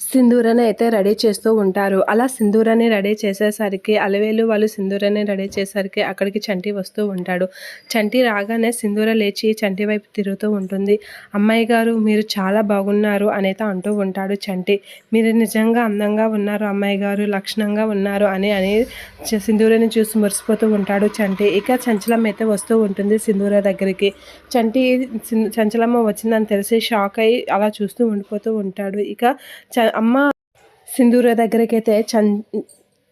సింధూరని అయితే రెడీ చేస్తూ ఉంటారు. అలా సింధూరాన్ని రెడీ చేసేసరికి అలవేలు వాళ్ళు సింధూరని రెడీ చేసేసరికి అక్కడికి చంటి వస్తూ ఉంటాడు. చంటి రాగానే సింధూర లేచి చంటి వైపు తిరుగుతూ ఉంటుంది. అమ్మాయి గారు మీరు చాలా బాగున్నారు అనేది అంటూ ఉంటాడు చంటి. మీరు నిజంగా అందంగా ఉన్నారు అమ్మాయి గారు లక్షణంగా ఉన్నారు అని అని చ- సింధూరని చూసి మురిసిపోతూ ఉంటాడు చంటి. ఇక చంచలం అయితే వస్తూ ఉంటుంది సింధూర దగ్గరికి. చంటి చంచలమ్మ వచ్చిందని తెలిసి షాక్ అయ్యి అలా చూస్తూ ఉండిపోతూ ఉంటాడు. ఇక చ అమ్మ సింధూర దగ్గరికి అయితే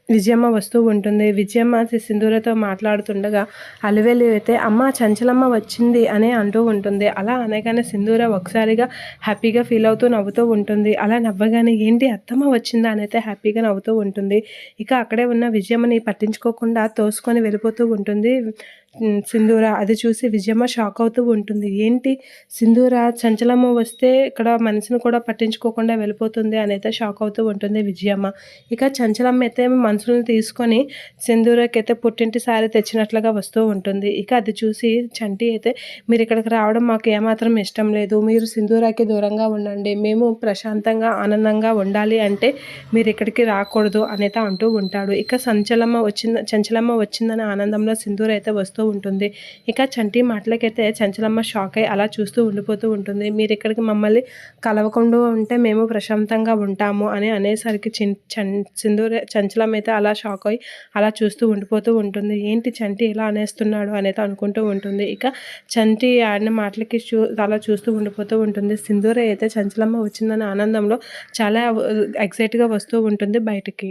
విజయమ్మ వస్తూ ఉంటుంది. విజయమ్మ సింధూరతో మాట్లాడుతుండగా అలివేలు అయితే అమ్మ చంచలమ్మ వచ్చింది అని అంటూ ఉంటుంది. అలా అనగానే సింధూర ఒకసారిగా హ్యాపీగా ఫీల్ అవుతూ నవ్వుతూ ఉంటుంది. అలా నవ్వగానే ఏంటి అత్తమ్మ వచ్చిందా? అని అయితే హ్యాపీగా నవ్వుతూ ఉంటుంది. ఇక అక్కడే ఉన్న విజయమ్మని పట్టించుకోకుండా తోసుకొని వెళ్ళిపోతూ ఉంటుంది. సింధూర అది చూసి విజయమ్మ షాక్ అవుతూ ఉంటుంది. ఏంటి? సింధూర చంచలమ్మ వస్తే ఇక్కడ మనసును కూడా పట్టించుకోకుండా వెళ్ళిపోతుంది అని అయితే షాక్ అవుతూ ఉంటుంది విజయమ్మ. ఇక చంచలమ్మ అయితే మనసులను తీసుకొని సింధూరకి అయితే పుట్టింటి సారి తెచ్చినట్లుగా వస్తూ ఉంటుంది. ఇక అది చూసి చంటి అయితే మీరు ఇక్కడికి రావడం మాకు ఏమాత్రం ఇష్టం లేదు. మీరు సింధూరాకి దూరంగా ఉండండి. మేము ప్రశాంతంగా ఆనందంగా ఉండాలి అంటే మీరు ఇక్కడికి రాకూడదు అనేది అంటూ ఉంటాడు. ఇక సంచలమ్మ వచ్చింద చంచలమ్మ వచ్చిందనే ఆనందంలో సింధూర అయితే వస్తూ ఉంటుంది. ఇక చంటి మాటలకైతే చంచలమ్మ షాక్ అయ్యి అలా చూస్తూ ఉండిపోతూ ఉంటుంది. మీరు ఇక్కడికి మమ్మల్ని కలవకుండా ఉంటే మేము ప్రశాంతంగా ఉంటాము అని అనేసరికి చిన్ చం సింధూర చంచలం అయితే అలా షాక్ అయ్యి అలా చూస్తూ ఉండిపోతూ ఉంటుంది. ఏంటి చంటి ఇలా అనేస్తున్నాడు అనేది అనుకుంటూ ఉంటుంది. ఇక చంటి ఆడిన మాటలకి చూ అలా చూస్తూ ఉండిపోతూ ఉంటుంది. సింధూర అయితే చంచలమ్మ వచ్చిందనే ఆనందంలో చాలా ఎగ్జైట్గా వస్తూ ఉంటుంది బయటికి.